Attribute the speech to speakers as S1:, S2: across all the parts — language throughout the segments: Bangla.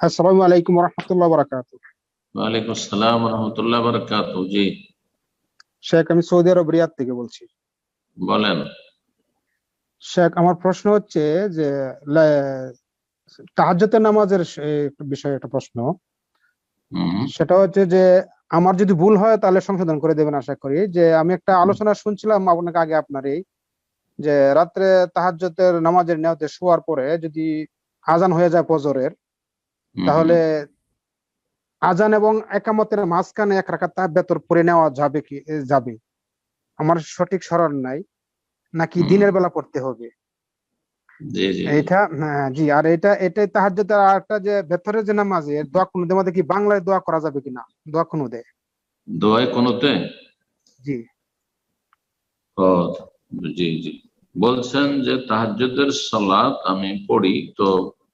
S1: আসসালামু আলাইকুম রহমতুল্লাহ বারাকাত।
S2: ওয়ালাইকুম আসসালাম রহমতুল্লাহ বারাকাত জি।
S1: শেখ আমি সৌদি আরব রিয়াদ থেকে বলছি।
S2: বলেন।
S1: শেখ আমার প্রশ্ন হচ্ছে যে তাহাজ্জতের নামাজের বিষয়ে একটা প্রশ্ন। সেটা হচ্ছে যে আমার যদি ভুল হয় তাহলে সংশোধন করে দেবেন আশা করি। যে আমি একটা আলোচনা শুনছিলাম আপনাকে আগে আপনারই যে রাত্রে তাহাজ্জতের নামাজের নিয়তে শোয়ার পরে যদি আজান হয়ে যায় ফজরের তাহলে আজান এবং একামতের মাঝখানে এক রাকাত তাহাজ্জুদ পড়ে নেওয়া যাবে কি যাবে? আমার সঠিক স্মরণ নাই নাকি দিনের বেলা পড়তে হবে? এটা জি। আর এটা এটাই তাহাজ্জুদের আর একটা যে ভেতরের যে নামাজ এর দোয়া কুনুদের মধ্যে কি বাংলায় দোয়া করা যাবে কিনা? দোয়া কুনুদে
S2: দোয়াই কোনতে
S1: জি।
S2: ও জি জি। বলছেন যে তাহাজ্জুদের সালাত আমি পড়ি তো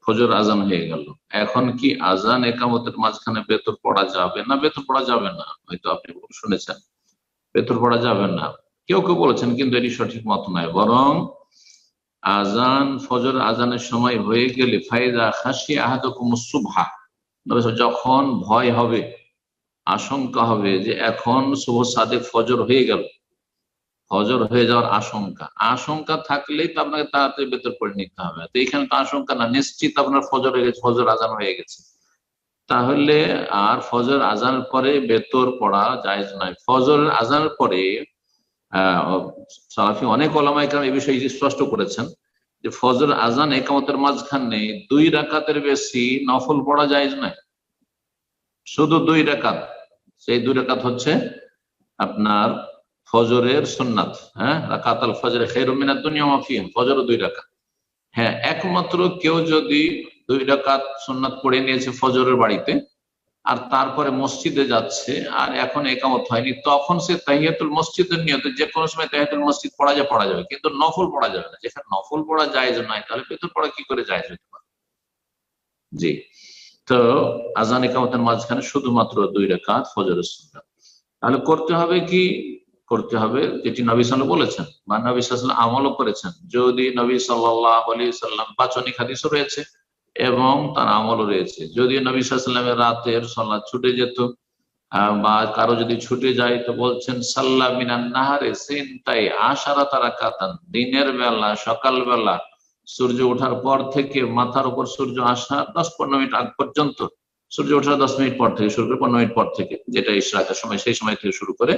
S2: ফজর আজান হয়ে গেল। এখন কি আজান একামতের মাঝখানে বেতর পড়া যাবে না? বেতর পড়া যাবে না হয়তো আপনি শুনেছেন। বেতর পড়া যাবে না। কেউ কেউ বলেছেন কিন্তু এটি সঠিক মত নয়। বরং আজান ফজর আজানের সময় হয়ে গেলে ফায়দা খাসি আহাদকুম বলেছেন, যখন ভয় হবে আশঙ্কা হবে যে এখন শুভ সাদে ফজর হয়ে গেল ফজর হয়ে যাওয়ার আশঙ্কা। আশঙ্কা থাকলেই তো আপনাকে তাড়াতাড়ি ভেতর করে নিতে হবে। তো এখানে তো আশঙ্কা না, নিশ্চিত আপনার ফজর হয়ে গেছে, ফজর আজান হয়ে গেছে। তাহলে আর ফজর আজানের পরে বেতর পড়া জায়েজ নয়। ফজর আজানের পরে সালাফি অনেক ওলামাই কারণ এই বিষয়ে স্পষ্ট করেছেন যে ফজর আজান একামতের মাঝখানে দুই রাকাতের বেশি নফল পড়া যায় নয়। শুধু দুই রাকাত। সেই দুই রাকাত হচ্ছে আপনার ফজরের সুন্নাত হ্যাঁ? রাকাত আল ফজর খের দুনিয়া মাফিয়া ফজর দুই রাকাত। হ্যাঁ একমাত্র কেউ যদি দুই রাকাত সুন্নাত পড়ে নিয়েছে ফজরের বাড়িতে আর তারপরে মসজিদে যাচ্ছে আর এখন একামত হয়নি, তখন সে তাহিয়াতুল মসজিদের নিয়তে যে কোনো সময় তাহিয়াতুল মসজিদ পড়া যায়, পড়া যাবে। কিন্তু নফল পড়া যাবে না। যেখানে নফল পড়া যায় নয় তাহলে ভেতর পড়া কি করে যায় হতে পারে? জি। তো আজান একামতের মাঝখানে শুধুমাত্র দুই রেখাত ফজরের সুন্নাত। তাহলে করতে হবে কি? করতে হবে, যেটি নবী সাল্লাম বলেছেন বা নবী সাল্লাম আমলও করেছেন। যদি নবী সাল্লাহ আলী সাল্লাম বাচনিক হাদিসও রয়েছে এবং তার আমলও রয়েছে, যদি নবী সাল্লামের রাতের সল্লাহ ছুটে যেত বা কারও যদি ছুটে যায় তো বলছেন সাল্লাহ মিনান নাহারে সিনতাই আশারা তারা কাতান দিনের বেলা সকাল বেলা সূর্য ওঠার পর থেকে মাথার উপর সূর্য আসা দশ পনেরো মিনিট আগ পর্যন্ত, সূর্য ওঠার দশ মিনিট পর থেকে শুরু করে পনেরো মিনিট পর থেকে, যেটা ইশরাকের সময়, সেই সময় থেকে শুরু করে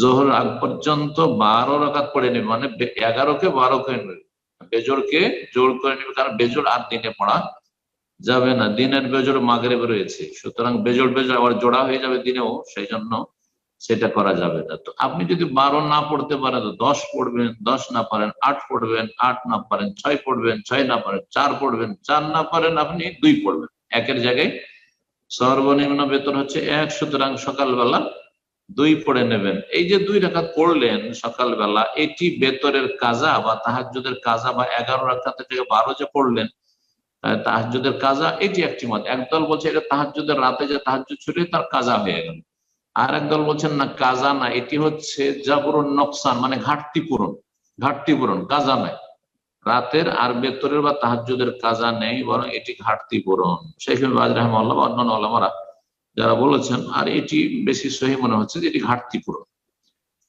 S2: জোহর আগ পর্যন্ত বারো রাকাত পড়ে নেবে। মানে বে- এগারোকে বারো করে নেবে। বেজোরকে জোর করে নেবে, কারণ বেজোর আর দিনে পড়া যাবে না। দিনের বেজোর মাগরে রয়েছে। সুতরাং বেজোর বেজোর আবার জোড়া হয়ে যাবে দিনেও সেই জন্য সেটা করা যাবে না। তো আপনি যদি বারো না পড়তে পারেন, তো দশ পড়বেন, দশ না পারেন, আট পড়বেন, আট না পারেন, ছয় পড়বেন, ছয় না পারেন, চার পড়বেন, চার না পারেন, আপনি দুই পড়বেন। একের জায়গায় সর্বনিম্ন বেতন হচ্ছে এক। সুতরাং সকালবেলা দুই পড়ে নেবেন। এই যে দুই রাকাত পড়লেন সকালবেলা এটি বেতরের কাজা বা তাহাজ্জুদের কাজা বা এগারো রাকাতের থেকে বারো যে পড়লেন আহ, তাহাজ্জুদের কাজা এটি একটি মত। একদল বলছে এটা তাহাজ্জুদের রাতে যে তাহাজ্জুদ ছুটে তার কাজা হয়ে গেল। আর একদল বলছেন না কাজা না এটি হচ্ছে জাবরুন নকসান মানে ঘাটতি পূরণ ঘাটতি পূরণ কাজা নাই। রাতের আর বেতরের বা তাহাজ্জুদের কাজা নেই বরং এটি ঘাটতি পূরণ। শেখ বাজ বা অন্যান্য আলমারা যারা বলেছেন, আর এটি বেশি সহি মনে হচ্ছে যে এটি ঘাটতি পূরণ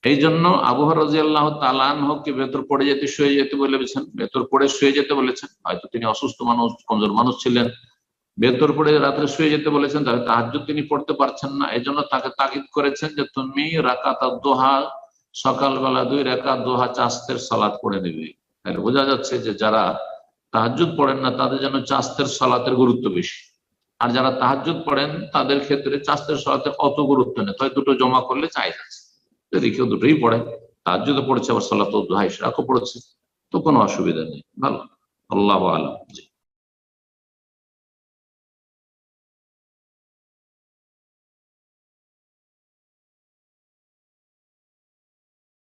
S2: এই জন্য আবহাওয়া রাজি আল্লাহ তালানহকে ভেতর পড়ে যেতে, শুয়ে যেতে বলেছেন, ভেতর পড়ে শুয়ে যেতে বলেছেন, হয়তো তিনি অসুস্থ মানুষ, কমজোর মানুষ ছিলেন, ভেতর পড়ে রাত্রে শুয়ে যেতে বলেছেন, তাহলে তাহাজ্জুদ তিনি পড়তে পারছেন না এই জন্য তাকে তাগিদ করেছেন যে তুমি রাকাত দোহা সকালবেলা দুই রাকাত দোহা চাস্তের সালাত পড়ে নেবে। তাহলে বোঝা যাচ্ছে যে যারা তাহাজ্জুদ পড়েন না, তাদের জন্য চাস্তের সালাতের গুরুত্ব বেশি। আর যারা তাহাজুদ পড়েন, তাদের ক্ষেত্রে চাষের সরাতে অত গুরুত্ব নেই। তাই দুটো জমা করলে চাই যাচ্ছে যদি কেউ দুটোই পড়ে তাহাজ্জুদও পড়েছে আবার সাল্লাহ তো দুহাই সেরাকও পড়েছে। তো কোনো অসুবিধা নেই। ভালো। আল্লাহ আলম। জি।